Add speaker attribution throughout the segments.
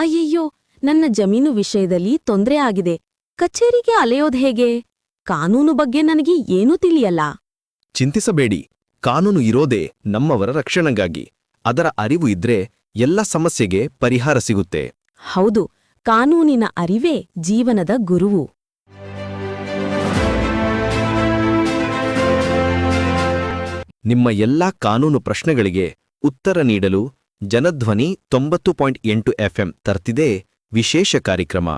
Speaker 1: ಅಯ್ಯಯ್ಯೋ ನನ್ನ ಜಮೀನು ವಿಷಯದಲ್ಲಿ ತೊಂದ್ರೆ ಆಗಿದೆ. ಕಚೇರಿಗೆ ಅಲೆಯೋದ್ ಹೇಗೆ? ಕಾನೂನು ಬಗ್ಗೆ ನನಗೆ ಏನೂ ತಿಳಿಯಲ್ಲ.
Speaker 2: ಚಿಂತಿಸಬೇಡಿ. ಕಾನೂನು ಇರೋದೇ ನಮ್ಮವರ ರಕ್ಷಣೆಗಾಗಿ. ಅದರ ಅರಿವು ಇದ್ರೆ ಎಲ್ಲ ಸಮಸ್ಯೆಗೆ ಪರಿಹಾರ ಸಿಗುತ್ತೆ.
Speaker 1: ಹೌದು ಕಾನೂನಿನ ಅರಿವೇ ಜೀವನದ ಗುರುವು.
Speaker 2: ನಿಮ್ಮ ಎಲ್ಲಾ ಕಾನೂನು ಪ್ರಶ್ನೆಗಳಿಗೆ ಉತ್ತರ ನೀಡಲು ಜನಧ್ವನಿ ತೊಂಬತ್ತು ಪಾಯಿಂಟ್ ಎಂಟು ಎಫ್ಎಂ ತರ್ತಿದೆ ವಿಶೇಷ ಕಾರ್ಯಕ್ರಮ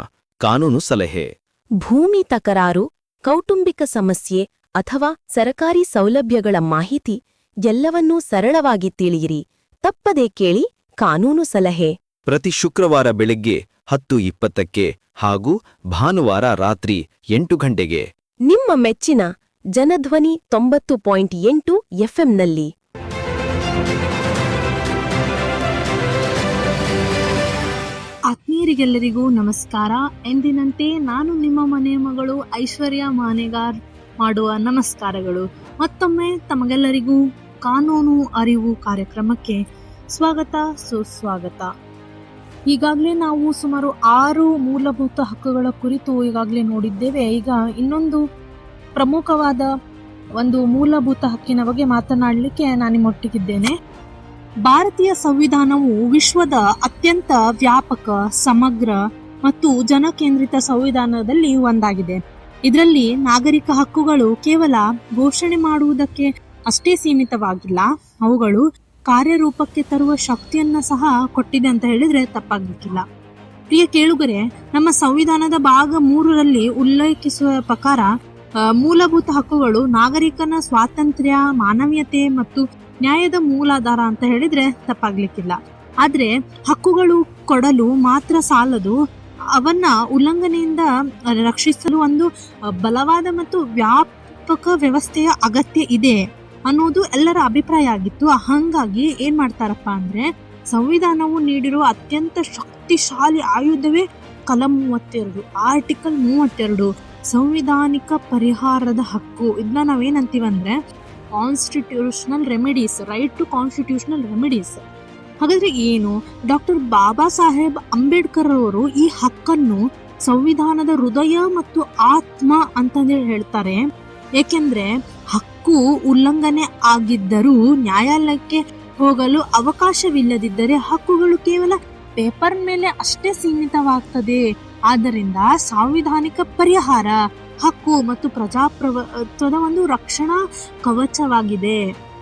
Speaker 2: ಕಾನೂನು ಸಲಹೆ.
Speaker 1: ಭೂಮಿ ತಕರಾರು ಕೌಟುಂಬಿಕ ಸಮಸ್ಯೆ ಅಥವಾ ಸರಕಾರಿ ಸೌಲಭ್ಯಗಳ ಮಾಹಿತಿ ಎಲ್ಲವನ್ನೂ ಸರಳವಾಗಿ ತಿಳಿಯಿರಿ. ತಪ್ಪದೇ ಕೇಳಿ ಕಾನೂನು ಸಲಹೆ.
Speaker 2: ಪ್ರತಿ ಶುಕ್ರವಾರ ಬೆಳಗ್ಗೆ ಹತ್ತು ಇಪ್ಪತ್ತಕ್ಕೆ ಹಾಗೂ ಭಾನುವಾರ ರಾತ್ರಿ ಎಂಟು ಗಂಟೆಗೆ.
Speaker 1: ನಿಮ್ಮ ಮೆಚ್ಚಿನ ಜನಧ್ವನಿ ತೊಂಬತ್ತು ಪಾಯಿಂಟ್ ಎಂಟು ಎಫ್ಎಂನಲ್ಲಿ
Speaker 3: ಆತ್ಮೀಯರಿಗೆಲ್ಲರಿಗೂ ನಮಸ್ಕಾರ. ಎಂದಿನಂತೆ ನಾನು ನಿಮ್ಮ ಮನೆಯ ಮಗಳು ಐಶ್ವರ್ಯ ಮಾನೆಗಾರ್ ಮಾಡುವ ನಮಸ್ಕಾರಗಳು. ಮತ್ತೊಮ್ಮೆ ತಮಗೆಲ್ಲರಿಗೂ ಕಾನೂನು ಅರಿವು ಕಾರ್ಯಕ್ರಮಕ್ಕೆ ಸ್ವಾಗತ, ಸುಸ್ವಾಗತ. ಈಗಾಗಲೇ ನಾವು ಸುಮಾರು ಆರು ಮೂಲಭೂತ ಹಕ್ಕುಗಳ ಕುರಿತು ಈಗಾಗಲೇ ನೋಡಿದ್ದೇವೆ. ಈಗ ಇನ್ನೊಂದು ಪ್ರಮುಖವಾದ ಒಂದು ಮೂಲಭೂತ ಹಕ್ಕಿನ ಬಗ್ಗೆ ಮಾತನಾಡಲಿಕ್ಕೆ ನಾನು ನಿಮ್ಮೊಟ್ಟಿಗಿದ್ದೇನೆ ಭಾರತೀಯ ಸಂವಿಧಾನವು ವಿಶ್ವದ ಅತ್ಯಂತ ವ್ಯಾಪಕ, ಸಮಗ್ರ ಮತ್ತು ಜನಕೇಂದ್ರಿತ ಸಂವಿಧಾನದಲ್ಲಿ ಒಂದಾಗಿದೆ. ಇದರಲ್ಲಿ ನಾಗರಿಕ ಹಕ್ಕುಗಳು ಕೇವಲ ಘೋಷಣೆ ಮಾಡುವುದಕ್ಕೆ ಅಷ್ಟೇ ಸೀಮಿತವಾಗಿಲ್ಲ. ಅವುಗಳು ಕಾರ್ಯರೂಪಕ್ಕೆ ತರುವ ಶಕ್ತಿಯನ್ನ ಸಹ ಕೊಟ್ಟಿದೆ ಅಂತ ಹೇಳಿದ್ರೆ ತಪ್ಪಾಗಲಿಕ್ಕಿಲ್ಲ. ಪ್ರಿಯ ಕೇಳುಗರೆ, ನಮ್ಮ ಸಂವಿಧಾನದ ಭಾಗ ಮೂರರಲ್ಲಿ ಉಲ್ಲೇಖಿಸುವ ಪ್ರಕಾರ ಮೂಲಭೂತ ಹಕ್ಕುಗಳು ನಾಗರಿಕನ ಸ್ವಾತಂತ್ರ್ಯ, ಮಾನವೀಯತೆ ಮತ್ತು ನ್ಯಾಯದ ಮೂಲಾಧಾರ ಅಂತ ಹೇಳಿದ್ರೆ ತಪ್ಪಾಗ್ಲಿಕ್ಕಿಲ್ಲ. ಆದ್ರೆ ಹಕ್ಕುಗಳು ಕೊಡಲು ಮಾತ್ರ ಸಾಲದು, ಅವನ್ನ ಉಲ್ಲಂಘನೆಯಿಂದ ರಕ್ಷಿಸಲು ಒಂದು ಬಲವಾದ ಮತ್ತು ವ್ಯಾಪಕ ವ್ಯವಸ್ಥೆಯ ಅಗತ್ಯ ಇದೆ ಅನ್ನೋದು ಎಲ್ಲರ ಅಭಿಪ್ರಾಯ ಆಗಿತ್ತು. ಹಂಗಾಗಿ ಏನು ಮಾಡ್ತಾರಪ್ಪ ಅಂದ್ರೆ, ಸಂವಿಧಾನವು ನೀಡಿರುವ ಅತ್ಯಂತ ಶಕ್ತಿಶಾಲಿ ಆಯುಧವೇ ಕಲಂ ಮೂವತ್ತೆರಡು, ಆರ್ಟಿಕಲ್ ಮೂವತ್ತೆರಡು, ಸಂವಿಧಾನಿಕ ಪರಿಹಾರದ ಹಕ್ಕು. ಇದನ್ನ ನಾವೇನಂತೀವಂದ್ರೆ constitutional remedies right to constitutional remedies ಹಾಗಾದ್ರೆ ಏನು? ಡಾಕ್ಟರ್ ಬಾಬಾ ಸಾಹೇಬ್ ಅಂಬೇಡ್ಕರ್ ಅವರು ಈ ಹಕ್ಕನ್ನು ಸಂವಿಧಾನದ ಹೃದಯ ಮತ್ತು ಆತ್ಮ ಅಂತಂದೇಳಿ ಹೇಳ್ತಾರೆ. ಏಕೆಂದ್ರೆ ಹಕ್ಕು ಉಲ್ಲಂಘನೆ ಆಗಿದ್ದರೂ ನ್ಯಾಯಾಲಯಕ್ಕೆ ಹೋಗಲು ಅವಕಾಶವಿಲ್ಲದಿದ್ದರೆ ಹಕ್ಕುಗಳು ಕೇವಲ ಪೇಪರ್ ಮೇಲೆ ಅಷ್ಟೇ ಸೀಮಿತವಾಗ್ತದೆ. ಆದ್ದರಿಂದ ಸಾಂವಿಧಾನಿಕ ಪರಿಹಾರ ಹಕ್ಕು ಮತ್ತು ಪ್ರಜಾಪ್ರಭುತ್ವದ ಒಂದು ರಕ್ಷಣಾ ಕವಚವಾಗಿದೆ.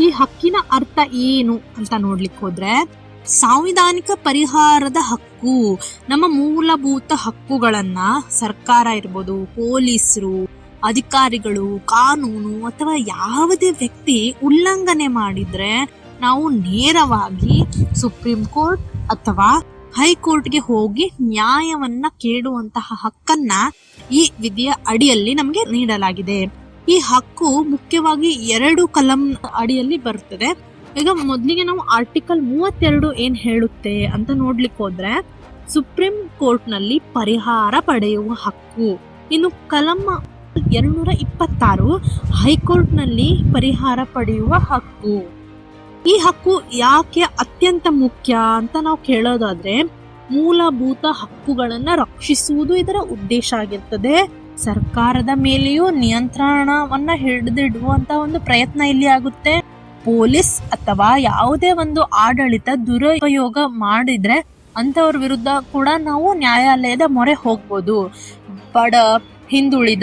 Speaker 3: ಈ ಹಕ್ಕಿನ ಅರ್ಥ ಏನು ಅಂತ ನೋಡ್ಲಿಕ್ಕೆ ಹೋದ್ರೆ, ಸಾಂವಿಧಾನಿಕ ಪರಿಹಾರದ ಹಕ್ಕು, ನಮ್ಮ ಮೂಲಭೂತ ಹಕ್ಕುಗಳನ್ನ ಸರ್ಕಾರ ಇರ್ಬೋದು, ಪೊಲೀಸರು, ಅಧಿಕಾರಿಗಳು, ಕಾನೂನು ಅಥವಾ ಯಾವುದೇ ವ್ಯಕ್ತಿ ಉಲ್ಲಂಘನೆ ಮಾಡಿದ್ರೆ ನಾವು ನೇರವಾಗಿ ಸುಪ್ರೀಂ ಕೋರ್ಟ್ ಅಥವಾ ಹೈಕೋರ್ಟ್ಗೆ ಹೋಗಿ ನ್ಯಾಯವನ್ನ ಕೇಳುವಂತಹ ಹಕ್ಕನ್ನ ಈ ವಿಧಿಯ ಅಡಿಯಲ್ಲಿ ನಮಗೆ ನೀಡಲಾಗಿದೆ. ಈ ಹಕ್ಕು ಮುಖ್ಯವಾಗಿ ಎರಡು ಕಲಂ ಅಡಿಯಲ್ಲಿ ಬರುತ್ತದೆ. ಈಗ ಮೊದಲಿಗೆ ನಾವು ಆರ್ಟಿಕಲ್ ಮೂವತ್ತೆರಡು ಏನ್ ಹೇಳುತ್ತೆ ಅಂತ ನೋಡ್ಲಿಕ್ಕೆ ಹೋದ್ರೆ, ಸುಪ್ರೀಂ ಕೋರ್ಟ್ನಲ್ಲಿ ಪರಿಹಾರ ಪಡೆಯುವ ಹಕ್ಕು. ಇನ್ನು ಕಲಂ ಎರಡ್ನೂರ ಇಪ್ಪತ್ತಾರು ಹೈಕೋರ್ಟ್ನಲ್ಲಿ ಪರಿಹಾರ ಪಡೆಯುವ ಹಕ್ಕು. ಈ ಹಕ್ಕು ಯಾಕೆ ಅತ್ಯಂತ ಮುಖ್ಯ ಅಂತ ನಾವು ಕೇಳೋದಾದ್ರೆ ಮೂಲಭೂತ ಹಕ್ಕುಗಳನ್ನು ರಕ್ಷಿಸುವುದು ಇದರ ಉದ್ದೇಶ ಆಗಿರ್ತದೆ. ಸರ್ಕಾರದ ಮೇಲೆಯೂ ನಿಯಂತ್ರಣವನ್ನ ಹಿಡಿದಿಡುವಂತ ಒಂದು ಪ್ರಯತ್ನ ಇಲ್ಲಿ ಆಗುತ್ತೆ. ಪೊಲೀಸ್ ಅಥವಾ ಯಾವುದೇ ಒಂದು ಆಡಳಿತ ದುರುಪಯೋಗ ಮಾಡಿದ್ರೆ ಅಂತವ್ರ ವಿರುದ್ಧ ಕೂಡ ನಾವು ನ್ಯಾಯಾಲಯದ ಮೊರೆ ಹೋಗ್ಬೋದು. ಬಡ, ಹಿಂದುಳಿದ,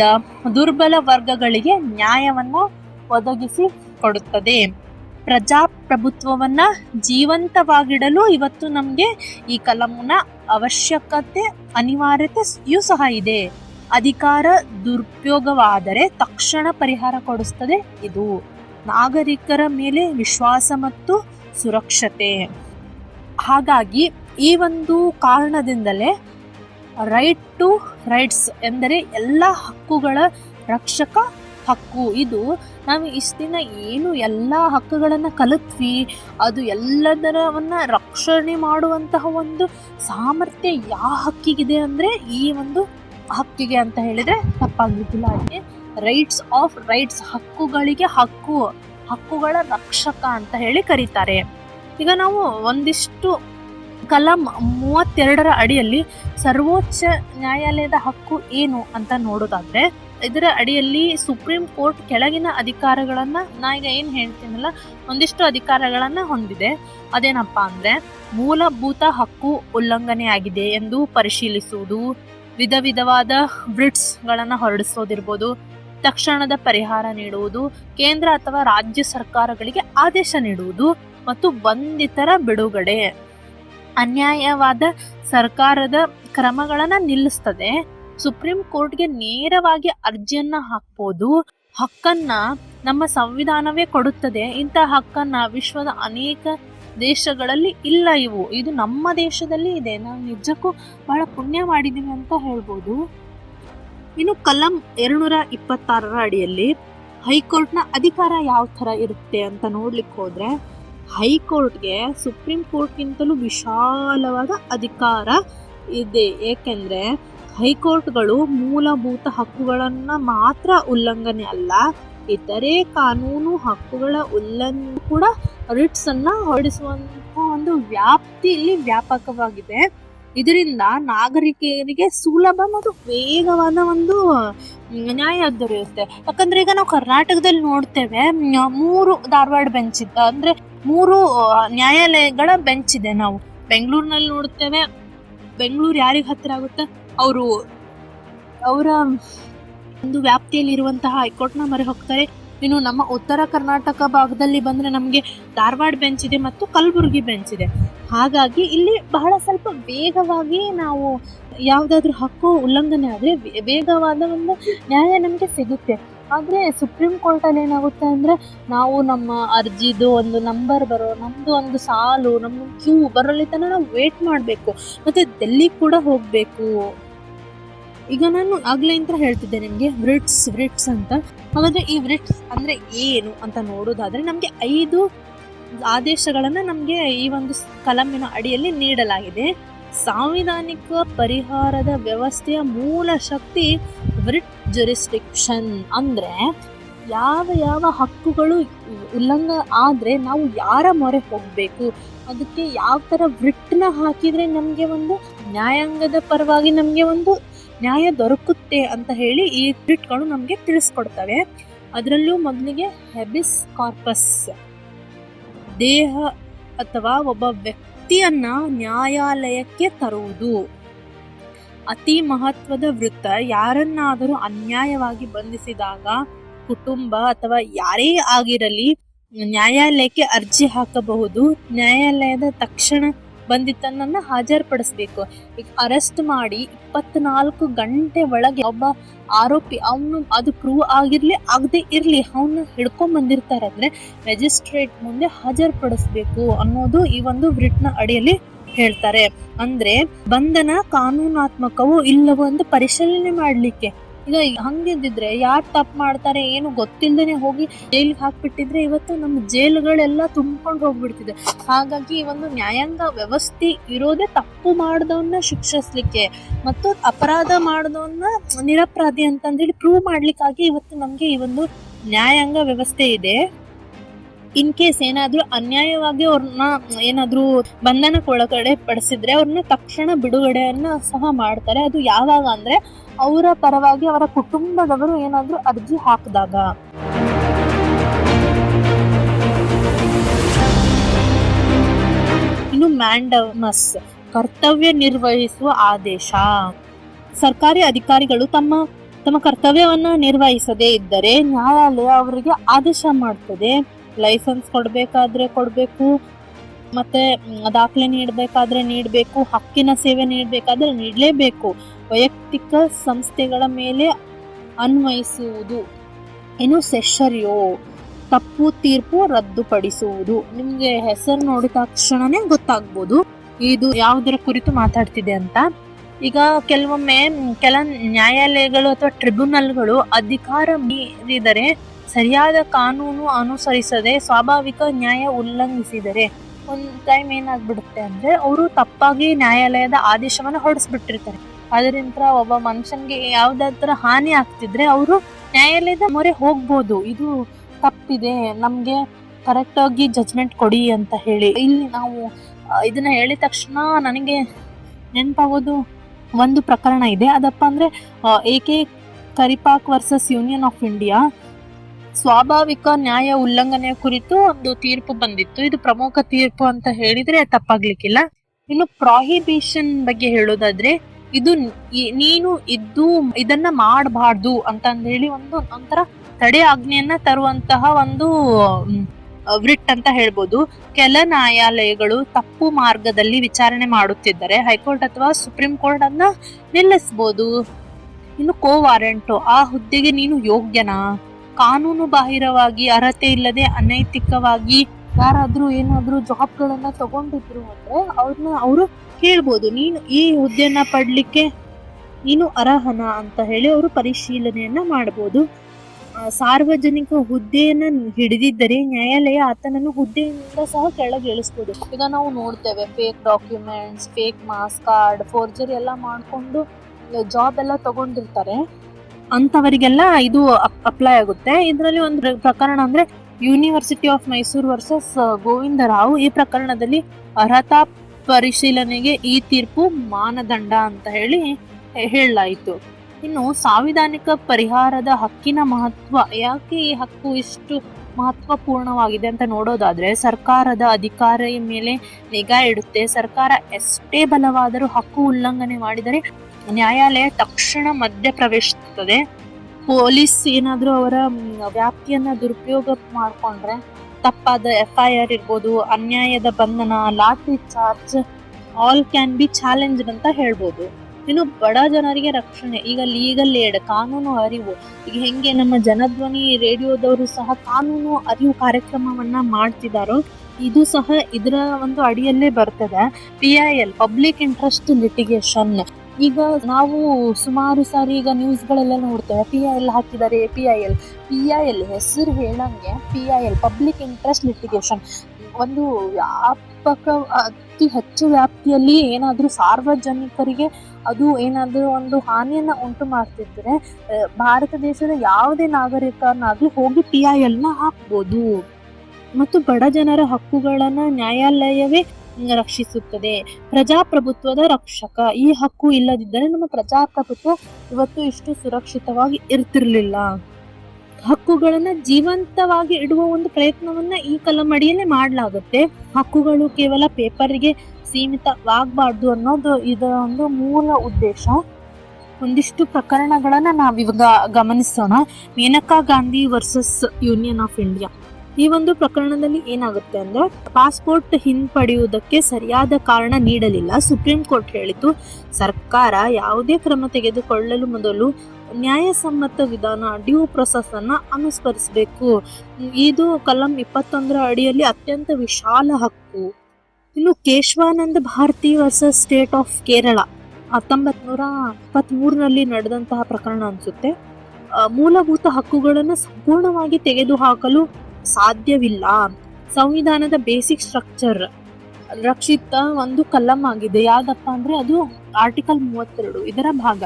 Speaker 3: ದುರ್ಬಲ ವರ್ಗಗಳಿಗೆ ನ್ಯಾಯವನ್ನು ಒದಗಿಸಿ ಕೊಡುತ್ತದೆ. ಪ್ರಜಾಪ್ರಭುತ್ವವನ್ನ ಜೀವಂತವಾಗಿಡಲು ಇವತ್ತು ನಮಗೆ ಈ ಕಲಂನ ಅವಶ್ಯಕತೆ ಅನಿವಾರ್ಯತೆಯೂ ಸಹ ಇದೆ. ಅಧಿಕಾರ ದುರುಪಯೋಗವಾದರೆ ತಕ್ಷಣ ಪರಿಹಾರ ಕೊಡಿಸ್ತದೆ ಇದು. ನಾಗರಿಕರ ಮೇಲೆ ವಿಶ್ವಾಸ ಮತ್ತು ಸುರಕ್ಷತೆ. ಹಾಗಾಗಿ ಈ ಒಂದು ಕಾರಣದಿಂದಲೇ ರೈಟ್ ಟು ರೈಟ್ಸ್ ಎಂದರೆ ಎಲ್ಲ ಹಕ್ಕುಗಳ ರಕ್ಷಕ ಹಕ್ಕು. ಇದು ನಾವು ಇಷ್ಟು ದಿನ ಏನು ಎಲ್ಲ ಹಕ್ಕುಗಳನ್ನು ಕಲಿತ್ವಿ, ಅದು ಎಲ್ಲದರವನ್ನು ರಕ್ಷಣೆ ಮಾಡುವಂತಹ ಒಂದು ಸಾಮರ್ಥ್ಯ ಯಾವ ಹಕ್ಕಿಗಿದೆ ಅಂದರೆ ಈ ಒಂದು ಹಕ್ಕಿಗೆ ಅಂತ ಹೇಳಿದರೆ ತಪ್ಪಾಗಿದ್ದಿಲ್ಲ. ಅದಕ್ಕೆ ರೈಟ್ಸ್ ಆಫ್ ರೈಟ್ಸ್ ಹಕ್ಕುಗಳಿಗೆ ಹಕ್ಕು, ಹಕ್ಕುಗಳ ರಕ್ಷಕ ಅಂತ ಹೇಳಿ ಕರೀತಾರೆ. ಈಗ ನಾವು ಒಂದಿಷ್ಟು ಕಲಂ ಮೂವತ್ತೆರಡರ ಅಡಿಯಲ್ಲಿ ಸರ್ವೋಚ್ಚ ನ್ಯಾಯಾಲಯದ ಹಕ್ಕು ಏನು ಅಂತ ನೋಡೋದಾದ್ರೆ ಇದರ ಅಡಿಯಲ್ಲಿ ಸುಪ್ರೀಂ ಕೋರ್ಟ್ ಕೆಳಗಿನ ಅಧಿಕಾರಗಳನ್ನು, ನಾ ಈಗ ಏನು ಹೇಳ್ತೀನಲ್ಲ, ಒಂದಿಷ್ಟು ಅಧಿಕಾರಗಳನ್ನು ಹೊಂದಿದೆ. ಅದೇನಪ್ಪ ಅಂದರೆ, ಮೂಲಭೂತ ಹಕ್ಕು ಉಲ್ಲಂಘನೆಯಾಗಿದೆ ಎಂದು ಪರಿಶೀಲಿಸುವುದು, ವಿಧ ವಿಧವಾದ ಬ್ರಿಡ್ಸ್ಗಳನ್ನು ಹೊರಡಿಸೋದಿರ್ಬೋದು, ತಕ್ಷಣದ ಪರಿಹಾರ ನೀಡುವುದು, ಕೇಂದ್ರ ಅಥವಾ ರಾಜ್ಯ ಸರ್ಕಾರಗಳಿಗೆ ಆದೇಶ ನೀಡುವುದು ಮತ್ತು ಬಂಧಿತರ ಬಿಡುಗಡೆ. ಅನ್ಯಾಯವಾದ ಸರ್ಕಾರದ ಕ್ರಮಗಳನ್ನು ನಿಲ್ಲಿಸ್ತದೆ. ಸುಪ್ರೀಂ ಕೋರ್ಟ್ಗೆ ನೇರವಾಗಿ ಅರ್ಜಿಯನ್ನ ಹಾಕ್ಬೋದು. ಹಕ್ಕನ್ನ ನಮ್ಮ ಸಂವಿಧಾನವೇ ಕೊಡುತ್ತದೆ. ಇಂತಹ ಹಕ್ಕನ್ನ ವಿಶ್ವದ ಅನೇಕ ದೇಶಗಳಲ್ಲಿ ಇಲ್ಲ ಇವು. ಇದು ನಮ್ಮ ದೇಶದಲ್ಲಿ ಇದೆ. ನಾವು ನಿಜಕ್ಕೂ ಬಹಳ ಪುಣ್ಯ ಮಾಡಿದೀವಿ ಅಂತ ಹೇಳ್ಬೋದು. ಇನ್ನು ಕಲಂ ಎರಡ್ನೂರ ಇಪ್ಪತ್ತಾರರ ಅಡಿಯಲ್ಲಿ ಹೈಕೋರ್ಟ್ನ ಅಧಿಕಾರ ಯಾವ ತರ ಇರುತ್ತೆ ಅಂತ ನೋಡ್ಲಿಕ್ಕೆ ಹೋದ್ರೆ, ಹೈಕೋರ್ಟ್ಗೆ ಸುಪ್ರೀಂ ಕೋರ್ಟ್ಗಿಂತಲೂ ವಿಶಾಲವಾದ ಅಧಿಕಾರ ಇದೆ. ಏಕೆಂದ್ರೆ ಹೈಕೋರ್ಟ್ಗಳು ಮೂಲಭೂತ ಹಕ್ಕುಗಳನ್ನು ಮಾತ್ರ ಉಲ್ಲಂಘನೆ ಅಲ್ಲ, ಇತರೆ ಕಾನೂನು ಹಕ್ಕುಗಳ ಉಲ್ಲಂಘನೆ ಕೂಡ ರಿಟ್ಸ್ ಅನ್ನ ಹೊರಡಿಸುವಂತಹ ಒಂದು ವ್ಯಾಪ್ತಿ ಇಲ್ಲಿ ವ್ಯಾಪಕವಾಗಿದೆ. ಇದರಿಂದ ನಾಗರಿಕರಿಗೆ ಸುಲಭ ಮತ್ತು ವೇಗವಾದ ಒಂದು ನ್ಯಾಯ ದೊರೆಯುತ್ತೆ. ಯಾಕಂದ್ರೆ ಈಗ ನಾವು ಕರ್ನಾಟಕದಲ್ಲಿ ನೋಡ್ತೇವೆ, ಮೂರು ಧಾರವಾಡ ಬೆಂಚ್ ಇದ್ದ, ಅಂದ್ರೆ ಮೂರು ನ್ಯಾಯಾಲಯಗಳ ಬೆಂಚ್ ಇದೆ ನಾವು. ಬೆಂಗಳೂರಿನಲ್ಲಿ ನೋಡ್ತೇವೆ, ಬೆಂಗಳೂರು ಯಾರಿಗೆ ಹತ್ತಿರ ಆಗುತ್ತೆ? ಅವರು ಅವರ ಒಂದು ವ್ಯಾಪ್ತಿಯಲ್ಲಿ ಇರುವಂತಹ ಹೈಕೋರ್ಟ್ನ ಮೊರೆ ಹೋಗ್ತಾರೆ. ಇನ್ನು ನಮ್ಮ ಉತ್ತರ ಕರ್ನಾಟಕ ಭಾಗದಲ್ಲಿ ಬಂದರೆ ನಮಗೆ ಧಾರವಾಡ ಬೆಂಚ್ ಇದೆ ಮತ್ತು ಕಲಬುರಗಿ ಬೆಂಚ್ ಇದೆ. ಹಾಗಾಗಿ ಇಲ್ಲಿ ಬಹಳ ಸ್ವಲ್ಪ ವೇಗವಾಗಿ ನಾವು ಯಾವುದಾದ್ರೂ ಹಕ್ಕು ಉಲ್ಲಂಘನೆ ಆದರೆ ವೇಗವಾದ ಒಂದು ನ್ಯಾಯ ನಮಗೆ ಸಿಗುತ್ತೆ. ಆದರೆ ಸುಪ್ರೀಂ ಕೋರ್ಟಲ್ಲಿ ಏನಾಗುತ್ತೆ ಅಂದರೆ ನಾವು ನಮ್ಮ ಅರ್ಜಿದು ಒಂದು ನಂಬರ್ ಬರೋ ನಮ್ಮದು ಒಂದು ಸಾಲು ನಮ್ಮ ಕ್ಯೂ ಬರೋಲ್ಲಿ ತನಕ ನಾವು ವೇಟ್ ಮಾಡಬೇಕು. ಮತ್ತು ಡೆಲ್ಲಿ ಕೂಡ ಹೋಗಬೇಕು. ಈಗ ನಾನು ಆಗ್ಲೇ ಅಂತ ಹೇಳ್ತಿದ್ದೆ ನಿಮಗೆ ವ್ರಿಟ್ಸ್ ವ್ರಿಟ್ಸ್ ಅಂತ. ಹಾಗಾದರೆ ಈ ವ್ರಿಟ್ಸ್ ಅಂದರೆ ಏನು ಅಂತ ನೋಡೋದಾದರೆ ನಮಗೆ ಐದು ಆದೇಶಗಳನ್ನು ನಮಗೆ ಈ ಒಂದು ಕಲಮಿನ ಅಡಿಯಲ್ಲಿ ನೀಡಲಾಗಿದೆ. ಸಾಂವಿಧಾನಿಕ ಪರಿಹಾರದ ವ್ಯವಸ್ಥೆಯ ಮೂಲ ಶಕ್ತಿ ವ್ರಿಟ್ ಜುರಿಸ್ಟಿಕ್ಷನ್. ಅಂದರೆ ಯಾವ ಯಾವ ಹಕ್ಕುಗಳು ಉಲ್ಲಂಘ ಆದರೆ ನಾವು ಯಾರ ಮೊರೆ ಹೋಗಬೇಕು? ಅದಕ್ಕೆ ಯಾವ ಥರ ವ್ರಿಟ್ನ ಹಾಕಿದರೆ ನಮಗೆ ಒಂದು ನ್ಯಾಯಾಂಗದ ಪರವಾಗಿ ನಮಗೆ ಒಂದು ನ್ಯಾಯ ದೊರಕುತ್ತೆ ಅಂತ ಹೇಳಿ ಈ ಟ್ವೀಟ್ಗಳು ನಮಗೆ ತಿಳಿಸ್ಕೊಡ್ತವೆ. ಅದರಲ್ಲೂ ಮೊದಲಿಗೆ ಹೆಬಿಸ್ ಕಾರ್ಪಸ್. ದೇಹ ಅಥವಾ ಒಬ್ಬ ವ್ಯಕ್ತಿಯನ್ನ ನ್ಯಾಯಾಲಯಕ್ಕೆ ತರುವುದು. ಅತಿ ಮಹತ್ವದ ವೃತ್ತ, ಯಾರನ್ನಾದರೂ ಅನ್ಯಾಯವಾಗಿ ಬಂಧಿಸಿದಾಗ ಕುಟುಂಬ ಅಥವಾ ಯಾರೇ ಆಗಿರಲಿ ನ್ಯಾಯಾಲಯಕ್ಕೆ ಅರ್ಜಿ ಹಾಕಬಹುದು. ನ್ಯಾಯಾಲಯದ ತಕ್ಷಣ ಬಂಧಿತನನ್ನ ಹಾಜರುಪಡಿಸ್ಬೇಕು. ಈಗ ಅರೆಸ್ಟ್ ಮಾಡಿ ಇಪ್ಪತ್ನಾಲ್ಕು ಗಂಟೆ ಒಳಗೆ ಒಬ್ಬ ಆರೋಪಿ ಅವನು ಅದು ಪ್ರೂವ್ ಆಗಿರಲಿ, ಆಗದೆ ಇರಲಿ ಅವನ್ನ ಹಿಡ್ಕೊಂಡ್ ಬಂದಿರ್ತಾರೆ ಅಂದ್ರೆ ಮ್ಯಾಜಿಸ್ಟ್ರೇಟ್ ಮುಂದೆ ಹಾಜರುಪಡಿಸ್ಬೇಕು ಅನ್ನೋದು ಈ ಒಂದು ಬ್ರಿಟ್ನ ಅಡಿಯಲ್ಲಿ ಹೇಳ್ತಾರೆ. ಅಂದ್ರೆ ಬಂಧನ ಕಾನೂನಾತ್ಮಕವೋ ಇಲ್ಲವೋ ಅಂತ ಪರಿಶೀಲನೆ ಮಾಡ್ಲಿಕ್ಕೆ ಈಗ ಹಂಗಿದ್ದಿದ್ರೆ ಯಾರು ತಪ್ಪು ಮಾಡ್ತಾರೆ ಏನು ಗೊತ್ತಿಲ್ಲದೇನೆ ಹೋಗಿ ಜೈಲಿಗೆ ಹಾಕ್ಬಿಟ್ಟಿದ್ರೆ ಇವತ್ತು ನಮ್ಮ ಜೈಲುಗಳೆಲ್ಲ ತುಂಬ್ಕೊಂಡು ಹೋಗ್ಬಿಡ್ತಿದೆ. ಹಾಗಾಗಿ ಈ ಒಂದು ನ್ಯಾಯಾಂಗ ವ್ಯವಸ್ಥೆ ಇರೋದೇ ತಪ್ಪು ಮಾಡಿದವನ್ನ ಶಿಕ್ಷಿಸ್ಲಿಕ್ಕೆ ಮತ್ತು ಅಪರಾಧ ಮಾಡಿದವನ್ನ ನಿರಪರಾಧಿ ಅಂತಂದೇಳಿ ಪ್ರೂವ್ ಮಾಡ್ಲಿಕ್ಕಾಗಿ ಇವತ್ತು ನಮಗೆ ಈ ಒಂದು ನ್ಯಾಯಾಂಗ ವ್ಯವಸ್ಥೆ ಇದೆ. ಇನ್ ಕೇಸ್ ಏನಾದ್ರೂ ಅನ್ಯಾಯವಾಗಿ ಅವ್ರನ್ನ ಏನಾದ್ರೂ ಬಂಧನಕ್ಕೊಳಗಡೆ ಪಡಿಸಿದ್ರೆ ಅವ್ರನ್ನ ತಕ್ಷಣ ಬಿಡುಗಡೆಯನ್ನ ಸಹ ಮಾಡ್ತಾರೆ. ಅದು ಯಾವಾಗ ಅಂದ್ರೆ ಅವರ ಪರವಾಗಿ ಅವರ ಕುಟುಂಬದವರು ಏನಾದ್ರೂ ಅರ್ಜಿ ಹಾಕಿದಾಗ. ಇನ್ನು ಮ್ಯಾಂಡಮಸ್, ಕರ್ತವ್ಯ ನಿರ್ವಹಿಸುವ ಆದೇಶ. ಸರ್ಕಾರಿ ಅಧಿಕಾರಿಗಳು ತಮ್ಮ ತಮ್ಮ ಕರ್ತವ್ಯವನ್ನ ನಿರ್ವಹಿಸದೇ ಇದ್ದರೆ ನ್ಯಾಯಾಲಯ ಅವರಿಗೆ ಆದೇಶ ಮಾಡ್ತದೆ. ಲೈಸೆನ್ಸ್ ಕೊಡಬೇಕಾದ್ರೆ ಕೊಡ್ಬೇಕು ಮತ್ತೆ ದಾಖಲೆ ನೀಡಬೇಕಾದ್ರೆ ನೀಡಬೇಕು, ಹಕ್ಕಿನ ಸೇವೆ ನೀಡಬೇಕಾದ್ರೆ ನೀಡಲೇಬೇಕು. ವೈಯಕ್ತಿಕ ಸಂಸ್ಥೆಗಳ ಮೇಲೆ ಅನ್ವಯಿಸುವುದು. ಏನು ಸೆಷರಿಯೋ, ತಪ್ಪು ತೀರ್ಪು ರದ್ದುಪಡಿಸುವುದು. ನಿಮಗೆ ಹೆಸರು ನೋಡಿದ ತಕ್ಷಣನೇ ಗೊತ್ತಾಗ್ಬೋದು. ಇದು ಯಾವುದರ ಕುರಿತು ಮಾತಾಡ್ತಿದೆ ಅಂತ. ಈಗ ಕೆಲವೊಮ್ಮೆ ಕೆಲ ನ್ಯಾಯಾಲಯಗಳು ಅಥವಾ ಟ್ರಿಬ್ಯುನಲ್ಗಳು ಅಧಿಕಾರ ಮೀರಿದರೆ, ಸರಿಯಾದ ಕಾನೂನು ಅನುಸರಿಸದೆ ಸ್ವಾಭಾವಿಕ ನ್ಯಾಯ ಉಲ್ಲಂಘಿಸಿದರೆ ಒಂದ್ ಟೈಮ್ ಏನಾಗ್ಬಿಡುತ್ತೆ ಅಂದ್ರೆ ಅವರು ತಪ್ಪಾಗಿ ನ್ಯಾಯಾಲಯದ ಆದೇಶವನ್ನ ಹೊರಡಿಸ್ಬಿಟ್ಟಿರ್ತಾರೆ. ಅದರಿಂದ ಒಬ್ಬ ಮನುಷ್ಯನ್ಗೆ ಥರ ಹಾನಿ ಆಗ್ತಿದ್ರೆ ಅವರು ನ್ಯಾಯಾಲಯದ ಮೊರೆ ಹೋಗ್ಬೋದು. ಇದು ತಪ್ಪಿದೆ, ನಮಗೆ ಕರೆಕ್ಟಾಗಿ ಜಜ್ಮೆಂಟ್ ಕೊಡಿ ಅಂತ ಹೇಳಿ. ಇಲ್ಲಿ ನಾವು ಇದನ್ನು ಇದನ್ನ ಹೇಳಿದ ತಕ್ಷಣ ನನಗೆ ನೆನಪಾಗೋದು ಒಂದು ಪ್ರಕರಣ ಇದೆ. ಅದಪ್ಪ ಅಂದ್ರೆ A K Kraipak versus union of India ಸ್ವಾಭಾವಿಕ ನ್ಯಾಯ ಉಲ್ಲಂಘನೆಯ ಕುರಿತು ಒಂದು ತೀರ್ಪು ಬಂದಿತ್ತು. ಇದು ಪ್ರಮುಖ ತೀರ್ಪು ಅಂತ ಹೇಳಿದ್ರೆ ತಪ್ಪಾಗ್ಲಿಕ್ಕಿಲ್ಲ. ಇನ್ನು ಪ್ರಾಹಿಬಿಷನ್ ಬಗ್ಗೆ ಹೇಳೋದಾದ್ರೆ, ಇದು ನೀನು ಇದ್ದು ಇದನ್ನ ಮಾಡಬಾರ್ದು ಅಂತ ಹೇಳಿ ಒಂದು ಒಂಥರ ತಡೆ ಆಜ್ಞೆಯನ್ನ ತರುವಂತಹ ಒಂದು ವ್ರಿಟ್ ಅಂತ ಹೇಳ್ಬೋದು. ಕೆಲ ನ್ಯಾಯಾಲಯಗಳು ತಪ್ಪು ಮಾರ್ಗದಲ್ಲಿ ವಿಚಾರಣೆ ಮಾಡುತ್ತಿದ್ದರೆ ಹೈಕೋರ್ಟ್ ಅಥವಾ ಸುಪ್ರೀಂ ಕೋರ್ಟ್ ಅನ್ನ ನಿಲ್ಲಿಸಬಹುದು ಇನ್ನು ಕೋ ವಾರೆಂಟು ಆ ಹುದ್ದೆಗೆ ನೀನು ಯೋಗ್ಯನಾ? ಕಾನೂನು ಬಾಹಿರವಾಗಿ ಅರ್ಹತೆ ಇಲ್ಲದೆ ಅನೈತಿಕವಾಗಿ ಯಾರಾದ್ರೂ ಏನಾದ್ರೂ ಜಾಬ್ಗಳನ್ನ ತಗೊಂಡಿದ್ರು ಅಂದ್ರೆ ಅವ್ರನ್ನ ಅವರು ಕೇಳ್ಬೋದು. ನೀನು ಈ ಹುದ್ದೆಯನ್ನ ಪಡ್ಲಿಕ್ಕೆ ನೀನು ಅರ್ಹನ ಅಂತ ಹೇಳಿ ಅವರು ಪರಿಶೀಲನೆಯನ್ನ ಮಾಡಬಹುದು ಸಾರ್ವಜನಿಕ ಹುದ್ದೆಯನ್ನ ಹಿಡಿದಿದ್ದರೆ ನ್ಯಾಯಾಲಯ ಆತನನ್ನು ಹುದ್ದೆಯಿಂದ ಸಹ ಕೆಳಗೆ ಇಳಿಸ್ಬೋದು. ಈಗ ನಾವು ನೋಡ್ತೇವೆ fake documents fake mass card forgery ಎಲ್ಲ ಮಾಡಿಕೊಂಡು ಜಾಬ್ ಎಲ್ಲ ತಗೊಂಡಿರ್ತಾರೆ. ಅಂಥವರಿಗೆಲ್ಲ ಇದು ಅಪ್ಲೈ ಆಗುತ್ತೆ. ಇದರಲ್ಲಿ ಒಂದು ಪ್ರಕರಣ ಅಂದ್ರೆ university of Mysore versus Govindarao ಈ ಪ್ರಕರಣದಲ್ಲಿ ಅರ್ಹತಾ ಪರಿಶೀಲನೆಗೆ ಈ ತೀರ್ಪು ಮಾನದಂಡ ಅಂತ ಹೇಳಿ ಹೇಳಲಾಯಿತು. ಇನ್ನು ಸಾಂವಿಧಾನಿಕ ಪರಿಹಾರದ ಹಕ್ಕಿನ ಮಹತ್ವ, ಯಾಕೆ ಈ ಹಕ್ಕು ಇಷ್ಟು ಮಹತ್ವಪೂರ್ಣವಾಗಿದೆ ಅಂತ ನೋಡೋದಾದ್ರೆ ಸರ್ಕಾರದ ಅಧಿಕಾರಿಯ ಮೇಲೆ ನಿಗಾ ಇಡುತ್ತೆ. ಸರ್ಕಾರ ಎಷ್ಟೇ ಬಲವಾದರೂ ಹಕ್ಕು ಉಲ್ಲಂಘನೆ ಮಾಡಿದರೆ ನ್ಯಾಯಾಲಯ ತಕ್ಷಣ ಮಧ್ಯ ಪ್ರವೇಶಿಸುತ್ತದೆ. ಪೊಲೀಸ್ ಏನಾದರೂ ಅವರ ವ್ಯಾಪ್ತಿಯನ್ನು ದುರುಪಯೋಗ ಮಾಡಿಕೊಂಡ್ರೆ ತಪ್ಪಾದ ಎಫ್ ಐ ಆರ್ ಇರ್ಬೋದು, ಅನ್ಯಾಯದ ಬಂಧನ, lathi charge, all can be challenge ಅಂತ ಹೇಳ್ಬೋದು. ಇನ್ನು ಬಡ ಜನರಿಗೆ ರಕ್ಷಣೆ, ಈಗ ಲೀಗಲ್ ಏಡ್, ಕಾನೂನು ಅರಿವು, ಈಗ ಹೆಂಗೆ ನಮ್ಮ ಜನಧ್ವನಿ ರೇಡಿಯೋದವರು ಸಹ ಕಾನೂನು ಅರಿವು ಕಾರ್ಯಕ್ರಮವನ್ನ ಮಾಡ್ತಿದ್ದಾರೋ ಇದು ಸಹ ಇದರ ಒಂದು ಅಡಿಯಲ್ಲೇ ಬರ್ತದೆ. P I L public interest litigation ಈಗ ನಾವು ಸುಮಾರು ಸಾರಿ ಈಗ ನ್ಯೂಸ್ಗಳೆಲ್ಲ ನೋಡ್ತೇವೆ. ಪಿ ಐ ಎಲ್ ಹಾಕಿದ್ದಾರೆ P I L P I L ಹೆಸರು ಹೇಳಂಗೆ P I L public interest litigation ಒಂದು ವ್ಯಾಪಕ, ಅತಿ ಹೆಚ್ಚು ವ್ಯಾಪ್ತಿಯಲ್ಲಿ ಏನಾದರೂ ಸಾರ್ವಜನಿಕರಿಗೆ ಅದು ಏನಾದರೂ ಒಂದು ಹಾನಿಯನ್ನ ಉಂಟು ಮಾಡ್ತಿದ್ರೆ ಭಾರತ ದೇಶದ ಯಾವುದೇ ನಾಗರಿಕನಾದ್ರೂ ಹೋಗಿ ಪಿ ಐ ಎಲ್ನ ಹಾಕ್ಬೋದು. ಮತ್ತು ಬಡ ಜನರ ಹಕ್ಕುಗಳನ್ನ ನ್ಯಾಯಾಲಯವೇ ರಕ್ಷಿಸುತ್ತದೆ. ಪ್ರಜಾಪ್ರಭುತ್ವದ ರಕ್ಷಕ. ಈ ಹಕ್ಕು ಇಲ್ಲದಿದ್ದರೆ ನಮ್ಮ ಪ್ರಜಾಪ್ರಭುತ್ವ ಇವತ್ತು ಇಷ್ಟು ಸುರಕ್ಷಿತವಾಗಿ ಇರ್ತಿರ್ಲಿಲ್ಲ. ಹಕ್ಕುಗಳನ್ನ ಜೀವಂತವಾಗಿ ಇಡುವ ಒಂದು ಪ್ರಯತ್ನವನ್ನ ಈ ಕಲಮಡಿಯಲ್ಲೇ ಮಾಡಲಾಗುತ್ತೆ. ಹಕ್ಕುಗಳು ಕೇವಲ ಪೇಪರ್ಗೆ ಸೀಮಿತವಾಗಬಾರ್ದು ಅನ್ನೋದು ಇದರ ಒಂದು ಮೂಲ ಉದ್ದೇಶ. ಒಂದಿಷ್ಟು ಪ್ರಕರಣಗಳನ್ನ ನಾವಿವಾಗ ಗಮನಿಸೋಣ. Maneka Gandhi versus union of India. ಈ ಒಂದು ಪ್ರಕರಣದಲ್ಲಿ ಏನಾಗುತ್ತೆ ಅಂದ್ರೆ ಪಾಸ್ಪೋರ್ಟ್ ಹಿಂಪಡೆಯುವುದಕ್ಕೆ ಸರಿಯಾದ ಕಾರಣ ನೀಡಲಿಲ್ಲ. ಸುಪ್ರೀಂ ಕೋರ್ಟ್ ಹೇಳಿತು ಸರ್ಕಾರ ಯಾವುದೇ ಕ್ರಮ ತೆಗೆದುಕೊಳ್ಳಲು ಮೊದಲು ನ್ಯಾಯಸಮ್ಮತ ವಿಧಾನ, ಡ್ಯೂ ಪ್ರೊಸೆಸ್ ಅನ್ನು ಅನುಸರಿಸಬೇಕು. ಇದು ಕಲಂ ಇಪ್ಪತ್ತೊಂದರ ಅಡಿಯಲ್ಲಿ ಅತ್ಯಂತ ವಿಶಾಲ ಹಕ್ಕು. ಇನ್ನು Kesavananda Bharati versus state of Kerala ಹತ್ತೊಂಬತ್ ನೂರ ಇಪ್ಪತ್ಮೂರರಲ್ಲಿ ನಡೆದಂತಹ ಪ್ರಕರಣ ಅನಿಸುತ್ತೆ. ಮೂಲಭೂತ ಹಕ್ಕುಗಳನ್ನು ಸಂಪೂರ್ಣವಾಗಿ ತೆಗೆದುಹಾಕಲು ಸಾಧ್ಯವಿಲ್ಲ. ಸಂವಿಧಾನದ ಬೇಸಿಕ್ ಸ್ಟ್ರಕ್ಚರ್ ರಕ್ಷಿತ ಒಂದು ಕಲಂ ಆಗಿದೆ. ಯಾವ್ದಪ್ಪ ಅಂದ್ರೆ ಅದು ಆರ್ಟಿಕಲ್ ಮೂವತ್ತೆರಡು ಇದರ ಭಾಗ.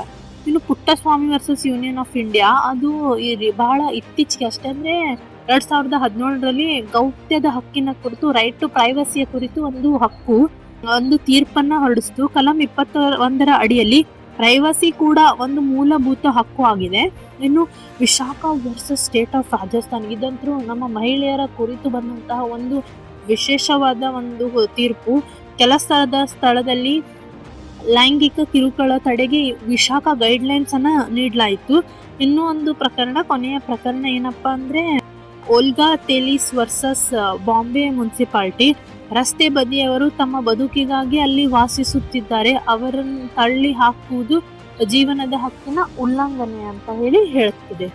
Speaker 3: ಇನ್ನು Puttaswamy versus union of India ಅದು ಬಹಳ ಇತ್ತೀಚೆಗೆ ಅಷ್ಟೇ ಅಂದ್ರೆ ಎರಡ್ ಸಾವಿರದ ಹದಿನೇಳರಲ್ಲಿ ಗೌಪ್ಯದ ಹಕ್ಕಿನ ಕುರಿತು ರೈಟ್ ಟು ಪ್ರೈವಸಿಯ ಕುರಿತು ಒಂದು ಹಕ್ಕು, ಒಂದು ತೀರ್ಪನ್ನ ಹೊರಡಿಸ್ತು. ಕಲಂ ಇಪ್ಪತ್ತ ಒಂದರ ಅಡಿಯಲ್ಲಿ ಪ್ರೈವಸಿ ಕೂಡ ಒಂದು ಮೂಲಭೂತ ಹಕ್ಕು ಆಗಿದೆ. ಇನ್ನು Vishaka versus state of Rajasthan ಇದಂತೂ ನಮ್ಮ ಮಹಿಳೆಯರ ಕುರಿತು ಬಂದಂತಹ ಒಂದು ವಿಶೇಷವಾದ ಒಂದು ತೀರ್ಪು. ಕೆಲಸದ ಸ್ಥಳದಲ್ಲಿ ಲೈಂಗಿಕ ಕಿರುಕುಳ ತಡೆಗೆ ವಿಶಾಖ ಗೈಡ್ಲೈನ್ಸ್ ಅನ್ನ ನೀಡಲಾಯಿತು. ಇನ್ನೂ ಒಂದು ಪ್ರಕರಣ, ಕೊನೆಯ ಪ್ರಕರಣ ಏನಪ್ಪಾ ಅಂದ್ರೆ ಓಲ್ಗಾ ತೆಲಿಸ್ ವರ್ಸಸ್ ಬಾಂಬೆ ಮುನ್ಸಿಪಾಲಿಟಿ ರಸ್ತೆ ಬದಿಯವರು ತಮ್ಮ ಬದುಕಿಗಾಗಿ ಅಲ್ಲಿ ವಾಸಿಸುತ್ತಿದ್ದಾರೆ. ಅವರನ್ನು ತಳ್ಳಿ ಹಾಕುವುದು ಜೀವನದ ಹಕ್ಕಿನ ಉಲ್ಲಂಘನೆ ಅಂತ ಹೇಳಿ ಹೇಳುತ್ತದೆ.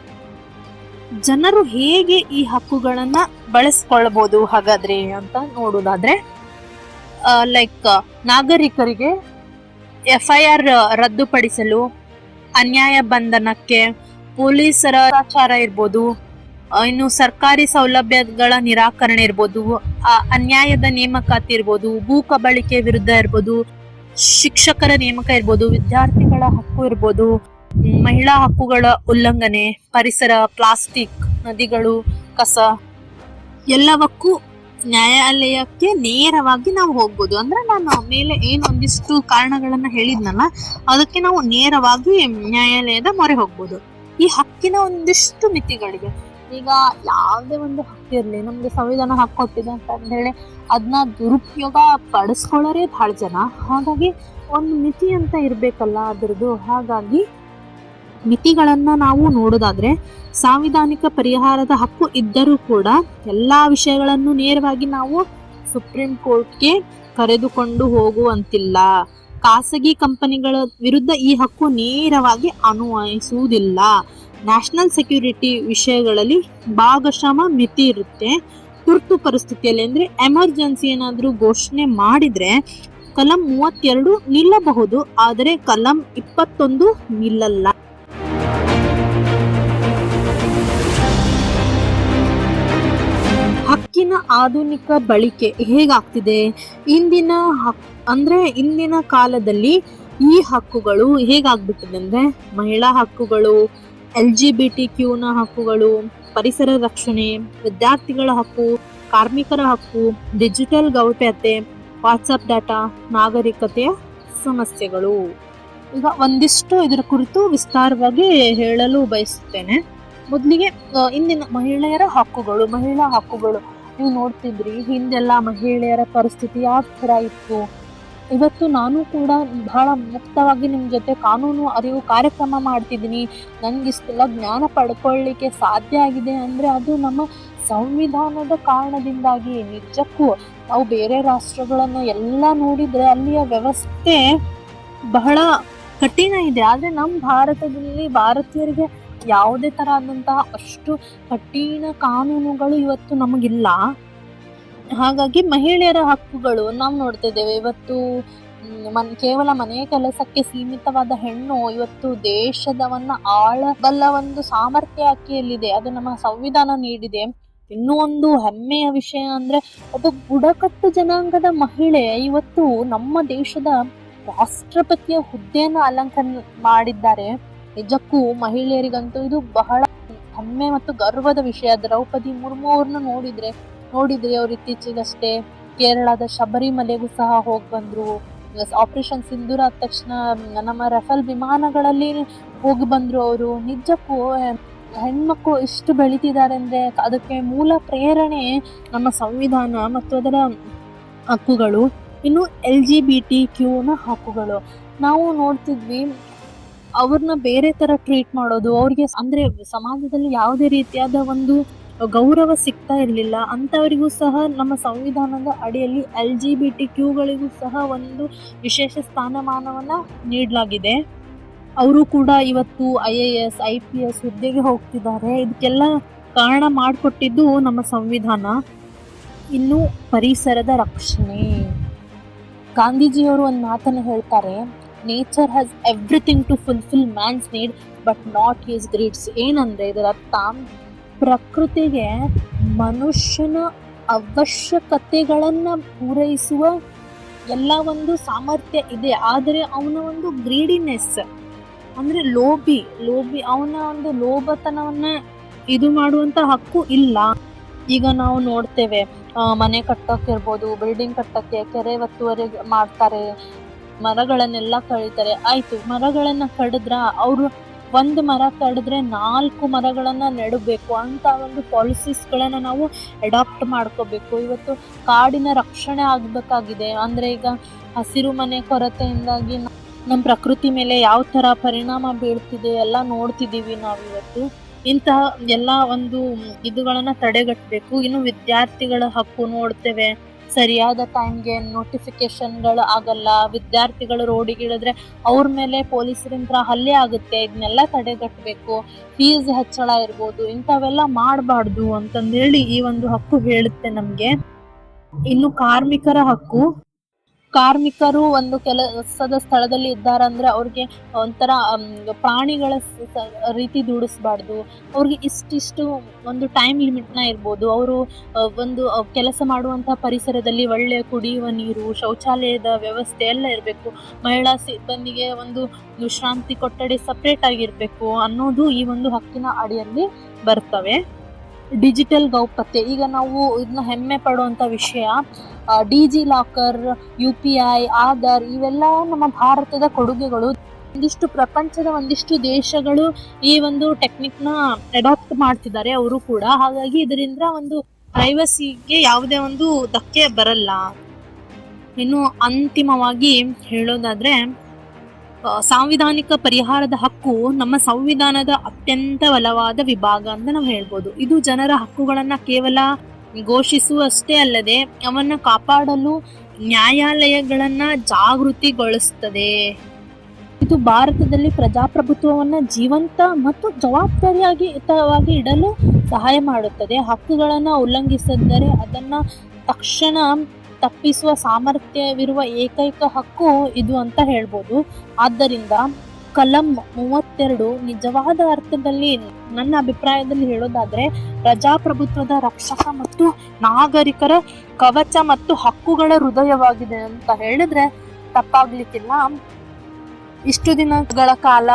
Speaker 3: ಜನರು ಹೇಗೆ ಈ ಹಕ್ಕುಗಳನ್ನ ಬಳಸ್ಕೊಳ್ಬಹುದು ಹಾಗಾದ್ರೆ ಅಂತ ನೋಡೋದಾದ್ರೆ ಲೈಕ್ ನಾಗರಿಕರಿಗೆ ಎಫ್ ಐ ಆರ್ ರದ್ದುಪಡಿಸಲು, ಅನ್ಯಾಯ ಬಂಧನಕ್ಕೆ ಪೊಲೀಸರ ಇರ್ಬೋದು ಇನ್ನು ಸರ್ಕಾರಿ ಸೌಲಭ್ಯಗಳ ನಿರಾಕರಣೆ ಇರ್ಬೋದು ಅನ್ಯಾಯದ ನೇಮಕಾತಿ ಇರ್ಬೋದು, ಭೂ ಕಬಳಿಕೆ ವಿರುದ್ಧ ಇರ್ಬೋದು, ಶಿಕ್ಷಕರ ನೇಮಕ ಇರ್ಬೋದು, ವಿದ್ಯಾರ್ಥಿಗಳ ಹಕ್ಕು ಇರ್ಬೋದು ಮಹಿಳಾ ಹಕ್ಕುಗಳ ಉಲ್ಲಂಘನೆ, ಪರಿಸರ, ಪ್ಲಾಸ್ಟಿಕ್, ನದಿಗಳು, ಕಸ, ಎಲ್ಲವಕ್ಕೂ ನ್ಯಾಯಾಲಯಕ್ಕೆ ನೇರವಾಗಿ ನಾವು ಹೋಗ್ಬೋದು. ಅಂದ್ರೆ ನಾನು ಮೇಲೆ ಏನು ಒಂದಿಷ್ಟು ಕಾರಣಗಳನ್ನ ಹೇಳಿದ್ನಲ್ಲ, ಅದಕ್ಕೆ ನಾವು ನೇರವಾಗಿ ನ್ಯಾಯಾಲಯದ ಮೊರೆ ಹೋಗ್ಬೋದು. ಈ ಹಕ್ಕಿನ ಒಂದಿಷ್ಟು ಮಿತಿಗಳಿವೆ. ಈಗ ಯಾವುದೇ ಒಂದು ಹಕ್ಕು ಇರಲಿ, ನಮಗೆ ಸಂವಿಧಾನ ಹಕ್ಕು ಕೊಟ್ಟಿದೆ ಅಂತ ಹೇಳಿ ಅದನ್ನ ದುರುಪಯೋಗ ಪಡಿಸ್ಕೊಳ್ಳೋರೇ ಭಾಳ ಜನ. ಹಾಗಾಗಿ ಒಂದು ಮಿತಿ ಅಂತ ಇರಬೇಕಲ್ಲ ಅದರದ್ದು. ಹಾಗಾಗಿ ಮಿತಿಗಳನ್ನು ನಾವು ನೋಡೋದಾದ್ರೆ ಸಾಂವಿಧಾನಿಕ ಪರಿಹಾರದ ಹಕ್ಕು ಇದ್ದರೂ ಕೂಡ ಎಲ್ಲ ವಿಷಯಗಳನ್ನು ನೇರವಾಗಿ ನಾವು ಸುಪ್ರೀಂ ಕೋರ್ಟ್ಗೆ ಕರೆದುಕೊಂಡು ಹೋಗುವಂತಿಲ್ಲ. ಖಾಸಗಿ ಕಂಪನಿಗಳ ವಿರುದ್ಧ ಈ ಹಕ್ಕು ನೇರವಾಗಿ ಅನ್ವಯಿಸುವುದಿಲ್ಲ. ನ್ಯಾಷನಲ್ ಸೆಕ್ಯೂರಿಟಿ ವಿಷಯಗಳಲ್ಲಿ ಭಾಗಶಃ ಮಿತಿ ಇರುತ್ತೆ. ತುರ್ತು ಪರಿಸ್ಥಿತಿಯಲ್ಲಿ ಅಂದರೆ ಎಮರ್ಜೆನ್ಸಿ ಏನಾದರೂ ಘೋಷಣೆ ಮಾಡಿದರೆ ಕಲಂ ಮೂವತ್ತೆರಡು ನಿಲ್ಲಬಹುದು, ಆದರೆ ಕಲಂ ಇಪ್ಪತ್ತೊಂದು ನಿಲ್ಲಲ್ಲ. ಹಕ್ಕಿನ ಆಧುನಿಕ ಬಳಕೆ ಹೇಗಾಗ್ತಿದೆ? ಇಂದಿನ ಹಕ್ ಅಂದರೆ ಇಂದಿನ ಕಾಲದಲ್ಲಿ ಈ ಹಕ್ಕುಗಳು ಹೇಗಾಗ್ಬಿಟ್ಟಿದೆ ಅಂದರೆ ಮಹಿಳಾ ಹಕ್ಕುಗಳು ಎಲ್ ಜಿ ಬಿ ಟಿ ಕ್ಯೂನ ಹಕ್ಕುಗಳು, ಪರಿಸರ ರಕ್ಷಣೆ, ವಿದ್ಯಾರ್ಥಿಗಳ ಹಕ್ಕು, ಕಾರ್ಮಿಕರ ಹಕ್ಕು, ಡಿಜಿಟಲ್ ಗೌಪ್ಯತೆ ವಾಟ್ಸಪ್ ಡಾಟಾ, ನಾಗರಿಕತೆಯ ಸಮಸ್ಯೆಗಳು. ಈಗ ಒಂದಿಷ್ಟು ಇದರ ಕುರಿತು ವಿಸ್ತಾರವಾಗಿ ಹೇಳಲು ಬಯಸುತ್ತೇನೆ. ಮೊದಲಿಗೆ ಇಂದಿನ ಮಹಿಳೆಯರ ಹಕ್ಕುಗಳು, ಮಹಿಳಾ ಹಕ್ಕುಗಳು. ನೀವು ನೋಡ್ತಿದ್ರಿ, ಹಿಂದೆಲ್ಲ ಮಹಿಳೆಯರ ಪರಿಸ್ಥಿತಿ ಯಾವ ಥರ ಇತ್ತು? ಇವತ್ತು ನಾನು ಕೂಡ ಬಹಳ ಮುಕ್ತವಾಗಿ ನಿಮ್ಮ ಜೊತೆ ಕಾನೂನು ಅರಿವು ಕಾರ್ಯಕ್ರಮ ಮಾಡ್ತಿದ್ದೀನಿ. ನನಗೆ ಇಷ್ಟೆಲ್ಲ ಜ್ಞಾನ ಪಡ್ಕೊಳ್ಳಿಕ್ಕೆ ಸಾಧ್ಯ ಆಗಿದೆ ಅಂದರೆ ಅದು ನಮ್ಮ ಸಂವಿಧಾನದ ಕಾರಣದಿಂದಾಗಿ, ನಿಜಕ್ಕೂ ನಾವು ಬೇರೆ ರಾಷ್ಟ್ರಗಳನ್ನು ಎಲ್ಲ ನೋಡಿದರೆ ಅಲ್ಲಿಯ ವ್ಯವಸ್ಥೆ ಬಹಳ ಕಠಿಣ ಇದೆ. ಆದರೆ ನಮ್ಮ ಭಾರತದಲ್ಲಿ ಭಾರತೀಯರಿಗೆ ಯಾವುದೇ ಥರ ಆದಂತಹ ಅಷ್ಟು ಕಠಿಣ ಕಾನೂನುಗಳು ಇವತ್ತು ನಮಗಿಲ್ಲ. ಹಾಗಾಗಿ ಮಹಿಳೆಯರ ಹಕ್ಕುಗಳು, ನಾವು ನೋಡ್ತಿದ್ದೇವೆ ಇವತ್ತು ಮನ್, ಕೇವಲ ಮನೆಯ ಕೆಲಸಕ್ಕೆ ಸೀಮಿತವಾದ ಹೆಣ್ಣು ಇವತ್ತು ದೇಶದವನ್ನ ಆಳಬಲ್ಲ ಒಂದು ಸಾಮರ್ಥ್ಯ ಆಕೆಯಲ್ಲಿದೆ ಅದು ನಮ್ಮ ಸಂವಿಧಾನ ನೀಡಿದೆ. ಇನ್ನೂ ಒಂದು ಹೆಮ್ಮೆಯ ವಿಷಯ ಅಂದ್ರೆ ಒಬ್ಬ ಬುಡಕಟ್ಟು ಜನಾಂಗದ ಮಹಿಳೆ ಇವತ್ತು ನಮ್ಮ ದೇಶದ ರಾಷ್ಟ್ರಪತಿಯ ಹುದ್ದೆಯನ್ನು ಅಲಂಕರಣ ಮಾಡಿದ್ದಾರೆ. ನಿಜಕ್ಕೂ ಮಹಿಳೆಯರಿಗಂತೂ ಇದು ಬಹಳ ಹೆಮ್ಮೆ ಮತ್ತು ಗರ್ವದ ವಿಷಯ. ದ್ರೌಪದಿ ಮುರ್ಮು ಅವ್ರನ್ನ ನೋಡಿದ್ರೆ ನೋಡಿದ್ರೆ ಅವ್ರು ಇತ್ತೀಚೆಗಷ್ಟೇ ಕೇರಳದ ಶಬರಿಮಲೆಗೂ ಸಹ ಹೋಗಿ ಬಂದರು. ಆಪರೇಷನ್ ಸಿಂಧೂರ ಆದ ತಕ್ಷಣ ನಮ್ಮ ರಫೇಲ್ ವಿಮಾನಗಳಲ್ಲಿ ಹೋಗಿ ಬಂದರು ಅವರು. ನಿಜಕ್ಕೂ ಹೆಣ್ಮಕ್ಳು ಇಷ್ಟು ಬೆಳೀತಿದ್ದಾರೆ ಅಂದ್ರೆ ಅದಕ್ಕೆ ಮೂಲ ಪ್ರೇರಣೆ ನಮ್ಮ ಸಂವಿಧಾನ ಮತ್ತು ಅದರ ಹಕ್ಕುಗಳು. ಇನ್ನು ಎಲ್ ಜಿ ಬಿ ಟಿ ಕ್ಯೂನ ಹಕ್ಕುಗಳು. ನಾವು ನೋಡ್ತಿದ್ವಿ, ಅವ್ರನ್ನ ಬೇರೆ ತರ ಟ್ರೀಟ್ ಮಾಡೋದು, ಅವ್ರಿಗೆ ಅಂದ್ರೆ ಸಮಾಜದಲ್ಲಿ ಯಾವುದೇ ರೀತಿಯಾದ ಒಂದು ಗೌರವ ಸಿಗ್ತಾ ಇರಲಿಲ್ಲ. ಅಂಥವರಿಗೂ ಸಹ ನಮ್ಮ ಸಂವಿಧಾನದ ಅಡಿಯಲ್ಲಿ ಎಲ್ ಜಿ ಬಿ ಟಿ ಕ್ಯೂಗಳಿಗೂ ಸಹ ಒಂದು ವಿಶೇಷ ಸ್ಥಾನಮಾನವನ್ನು ನೀಡಲಾಗಿದೆ. ಅವರು ಕೂಡ ಇವತ್ತು I A S I P S ಹುದ್ದೆಗೆ ಹೋಗ್ತಿದ್ದಾರೆ. ಇದಕ್ಕೆಲ್ಲ ಕಾರಣ ಮಾಡಿಕೊಟ್ಟಿದ್ದು ನಮ್ಮ ಸಂವಿಧಾನ. ಇನ್ನು ಪರಿಸರದ ರಕ್ಷಣೆ. ಗಾಂಧೀಜಿಯವರು ಒಂದು ಮಾತನ್ನು ಹೇಳ್ತಾರೆ nature has everything to fulfil man's need but not his greeds ಏನಂದರೆ ಇದರ ಅರ್ಥ ಪ್ರಕೃತಿಗೆ ಮನುಷ್ಯನ ಅವಶ್ಯಕತೆಗಳನ್ನು ಪೂರೈಸುವ ಎಲ್ಲ ಒಂದು ಸಾಮರ್ಥ್ಯ ಇದೆ. ಆದರೆ ಅವನ ಒಂದು ಗ್ರೀಡಿನೆಸ್ ಅಂದರೆ ಲೋಭಿ ಲೋಭಿ, ಅವನ ಒಂದು ಲೋಭತನವನ್ನು ಇದು ಮಾಡುವಂಥ ಹಕ್ಕು ಇಲ್ಲ. ಈಗ ನಾವು ನೋಡ್ತೇವೆ ಮನೆ ಕಟ್ಟೋಕ್ಕಿರ್ಬೋದು ಬಿಲ್ಡಿಂಗ್ ಕಟ್ಟೋಕ್ಕೆ ಕೆರೆ ಒತ್ತುವರೆ ಮಾಡ್ತಾರೆ, ಮರಗಳನ್ನೆಲ್ಲ ಕಳೀತಾರೆ. ಆಯಿತು, ಮರಗಳನ್ನು ಕಡಿದ್ರ ಅವರು ಒಂದು ಮರ ಕಡಿದ್ರೆ ನಾಲ್ಕು ಮರಗಳನ್ನು ನೆಡಬೇಕು ಅಂತ ಒಂದು ಪಾಲಿಸೀಸ್ಗಳನ್ನು ನಾವು ಅಡಾಪ್ಟ್ ಮಾಡ್ಕೋಬೇಕು. ಇವತ್ತು ಕಾಡಿನ ರಕ್ಷಣೆ ಆಗಬೇಕಾಗಿದೆ. ಅಂದರೆ ಈಗ ಹಸಿರು ಮನೆ ಕೊರತೆಯಿಂದಾಗಿ ನಮ್ಮ ಪ್ರಕೃತಿ ಮೇಲೆ ಯಾವ ಥರ ಪರಿಣಾಮ ಬೀಳ್ತಿದೆ ಎಲ್ಲ ನೋಡ್ತಿದ್ದೀವಿ ನಾವು ಇವತ್ತು. ಇಂತಹ ಎಲ್ಲ ಒಂದು ಇದುಗಳನ್ನು ತಡೆಗಟ್ಟಬೇಕು ಇನ್ನು ವಿದ್ಯಾರ್ಥಿಗಳ ಹಕ್ಕು ನೋಡ್ತೇವೆ. ಸರಿಯಾದ ಟೈಮ್ಗೆ ನೋಟಿಫಿಕೇಶನ್ಗಳು ಆಗಲ್ಲ, ವಿದ್ಯಾರ್ಥಿಗಳು ರೋಡಿಗಿಳಿದ್ರೆ ಅವ್ರ ಮೇಲೆ ಪೊಲೀಸರಿಂದ ಹಲ್ಲೆ ಆಗುತ್ತೆ ಇದನ್ನೆಲ್ಲ ತಡೆಗಟ್ಟಬೇಕು ಫೀಸ್ ಹೆಚ್ಚಳ ಇರ್ಬೋದು, ಇಂಥವೆಲ್ಲ ಮಾಡಬಾರ್ದು ಅಂತಂದೇಳಿ ಈ ಒಂದು ಹಕ್ಕು ಹೇಳುತ್ತೆ ನಮಗೆ. ಇನ್ನು ಕಾರ್ಮಿಕರ ಹಕ್ಕು ಕಾರ್ಮಿಕರು ಒಂದು ಕೆಲಸದ ಸ್ಥಳದಲ್ಲಿ ಇದ್ದಾರಂದ್ರೆ ಅವ್ರಿಗೆ ಒಂಥರ ಪ್ರಾಣಿಗಳ ರೀತಿ ದುಡಿಸ್ಬಾರ್ದು. ಅವ್ರಿಗೆ ಇಷ್ಟಿಷ್ಟು ಒಂದು ಟೈಮ್ ಲಿಮಿಟ್ನ ಇರ್ಬೋದು. ಅವರು ಒಂದು ಕೆಲಸ ಮಾಡುವಂಥ ಪರಿಸರದಲ್ಲಿ ಒಳ್ಳೆಯ ಕುಡಿಯುವ ನೀರು, ಶೌಚಾಲಯದ ವ್ಯವಸ್ಥೆ ಎಲ್ಲ ಇರಬೇಕು. ಮಹಿಳಾ ಸಿಬ್ಬಂದಿಗೆ ಒಂದು ವಿಶ್ರಾಂತಿ ಕೊಠಡಿ ಸಪ್ರೇಟ್ ಆಗಿರಬೇಕು ಅನ್ನೋದು ಈ ಒಂದು ಹಕ್ಕಿನ ಅಡಿಯಲ್ಲಿ ಬರ್ತವೆ. ಡಿಜಿಟಲ್ ಗೌಪ್ಯತೆ. ಈಗ ನಾವು ಇದನ್ನ ಹೆಮ್ಮೆ ಪಡುವಂಥ ವಿಷಯ D G locker, U P I, Aadhaar ಇವೆಲ್ಲ ನಮ್ಮ ಭಾರತದ ಕೊಡುಗೆಗಳು. ಒಂದಿಷ್ಟು ಪ್ರಪಂಚದ ಒಂದಿಷ್ಟು ದೇಶಗಳು ಈ ಒಂದು ಟೆಕ್ನಿಕ್ನ ಅಡಾಪ್ಟ್ ಮಾಡ್ತಿದ್ದಾರೆ ಅವರು ಕೂಡ. ಹಾಗಾಗಿ ಇದರಿಂದ ಒಂದು ಪ್ರೈವಸಿಗೆ ಯಾವುದೇ ಒಂದು ಧಕ್ಕೆ ಬರಲ್ಲ. ಇನ್ನು ಅಂತಿಮವಾಗಿ ಹೇಳೋದಾದ್ರೆ ಸಾಂವಿಧಾನಿಕ ಪರಿಹಾರದ ಹಕ್ಕು ನಮ್ಮ ಸಂವಿಧಾನದ ಅತ್ಯಂತ ಬಲವಾದ ವಿಭಾಗ ಅಂತ ನಾವು ಹೇಳ್ಬೋದು. ಇದು ಜನರ ಹಕ್ಕುಗಳನ್ನು ಕೇವಲ ಘೋಷಿಸುವಷ್ಟೇ ಅಲ್ಲದೆ ಅವನ್ನು ಕಾಪಾಡಲು ನ್ಯಾಯಾಲಯಗಳನ್ನು ಜಾಗೃತಿಗೊಳಿಸ್ತದೆ. ಇದು ಭಾರತದಲ್ಲಿ ಪ್ರಜಾಪ್ರಭುತ್ವವನ್ನು ಜೀವಂತ ಮತ್ತು ಜವಾಬ್ದಾರಿಯಾಗಿ ಇಡಲು ಸಹಾಯ ಮಾಡುತ್ತದೆ. ಹಕ್ಕುಗಳನ್ನು ಉಲ್ಲಂಘಿಸಿದರೆ ಅದನ್ನು ತಕ್ಷಣ ತಪ್ಪಿಸುವ ಸಾಮರ್ಥ್ಯವಿರುವ ಏಕೈಕ ಹಕ್ಕು ಇದು ಅಂತ ಹೇಳ್ಬೋದು. ಆದ್ದರಿಂದ ಕಲಂ ಮೂವತ್ತೆರಡು ನಿಜವಾದ ಅರ್ಥದಲ್ಲಿ ನನ್ನ ಅಭಿಪ್ರಾಯದಲ್ಲಿ ಹೇಳೋದಾದ್ರೆ ಪ್ರಜಾಪ್ರಭುತ್ವದ ರಕ್ಷಕ ಮತ್ತು ನಾಗರಿಕರ ಕವಚ ಮತ್ತು ಹಕ್ಕುಗಳ ಹೃದಯವಾಗಿದೆ ಅಂತ ಹೇಳಿದ್ರೆ ತಪ್ಪಾಗ್ಲಿಕ್ಕಿಲ್ಲ. ಇಷ್ಟು ದಿನಗಳ ಕಾಲ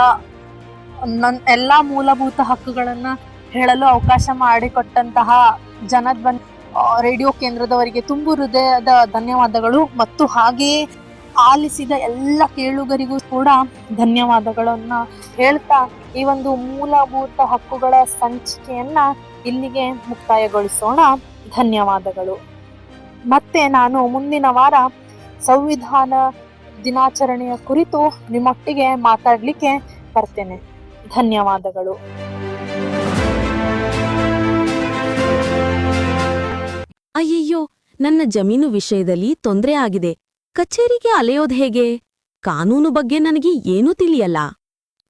Speaker 3: ನನ್ನ ಎಲ್ಲಾ ಮೂಲಭೂತ ಹಕ್ಕುಗಳನ್ನ ಹೇಳಲು ಅವಕಾಶ ಮಾಡಿಕೊಟ್ಟಂತಹ ಜನದ್ ಆ, ರೇಡಿಯೋ ಕೇಂದ್ರದವರಿಗೆ ತುಂಬು ಹೃದಯದ ಧನ್ಯವಾದಗಳು ಮತ್ತು ಹಾಗೆಯೇ ಆಲಿಸಿದ ಎಲ್ಲ ಕೇಳುಗರಿಗೂ ಕೂಡ ಧನ್ಯವಾದಗಳನ್ನ ಹೇಳ್ತಾ ಈ ಒಂದು ಮೂಲಭೂತ ಹಕ್ಕುಗಳ ಸಂಚಿಕೆಯನ್ನ ಇಲ್ಲಿಗೆ ಮುಕ್ತಾಯಗೊಳಿಸೋಣ. ಧನ್ಯವಾದಗಳು. ಮತ್ತೆ ನಾನು ಮುಂದಿನ ವಾರ ಸಂವಿಧಾನ ದಿನಾಚರಣೆಯ ಕುರಿತು ನಿಮ್ಮೊಟ್ಟಿಗೆ ಮಾತಾಡಲಿಕ್ಕೆ ಬರ್ತೇನೆ. ಧನ್ಯವಾದಗಳು.
Speaker 1: ಅಯ್ಯಯ್ಯೋ ನನ್ನ ಜಮೀನು ವಿಷಯದಲ್ಲಿ ತೊಂದ್ರೆ ಆಗಿದೆ. ಕಚೇರಿಗೆ ಅಲೆಯೋದ್ ಹೇಗೆ? ಕಾನೂನು ಬಗ್ಗೆ ನನಗೆ ಏನೂ ತಿಳಿಯಲ್ಲ.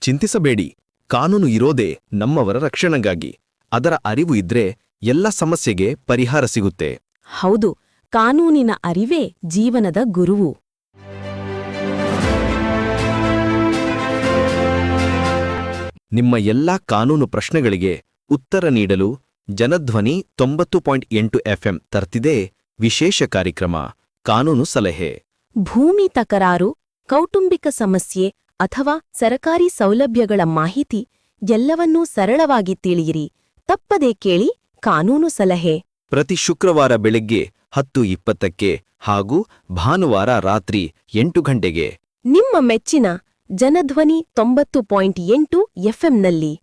Speaker 2: ಚಿಂತಿಸಬೇಡಿ. ಕಾನೂನು ಇರೋದೇ ನಮ್ಮವರ ರಕ್ಷಣೆಗಾಗಿ. ಅದರ ಅರಿವು ಇದ್ರೆ ಎಲ್ಲ ಸಮಸ್ಯೆಗೆ ಪರಿಹಾರ ಸಿಗುತ್ತೆ.
Speaker 1: ಹೌದು ಕಾನೂನಿನ ಅರಿವೇ ಜೀವನದ ಗುರುವು.
Speaker 2: ನಿಮ್ಮ ಎಲ್ಲಾ ಕಾನೂನು ಪ್ರಶ್ನೆಗಳಿಗೆ ಉತ್ತರ ನೀಡಲು ಜನಧ್ವನಿ ತೊಂಬತ್ತು ಪಾಯಿಂಟ್ ಎಂಟು ಎಫ್ಎಂ ತರ್ತಿದೆ ವಿಶೇಷ ಕಾರ್ಯಕ್ರಮ ಕಾನೂನು ಸಲಹೆ.
Speaker 1: ಭೂಮಿ ತಕರಾರು ಕೌಟುಂಬಿಕ ಸಮಸ್ಯೆ ಅಥವಾ ಸರಕಾರಿ ಸೌಲಭ್ಯಗಳ ಮಾಹಿತಿ ಎಲ್ಲವನ್ನೂ ಸರಳವಾಗಿ ತಿಳಿಯಿರಿ. ತಪ್ಪದೇ ಕೇಳಿ ಕಾನೂನು ಸಲಹೆ.
Speaker 2: ಪ್ರತಿ ಶುಕ್ರವಾರ ಬೆಳಗ್ಗೆ ಹತ್ತು ಇಪ್ಪತ್ತಕ್ಕೆ ಹಾಗೂ ಭಾನುವಾರ ರಾತ್ರಿ ಎಂಟು ಗಂಟೆಗೆ.
Speaker 1: ನಿಮ್ಮ ಮೆಚ್ಚಿನ ಜನಧ್ವನಿ ತೊಂಬತ್ತು ಪಾಯಿಂಟ್ ಎಂಟು ಎಫ್ಎಂನಲ್ಲಿ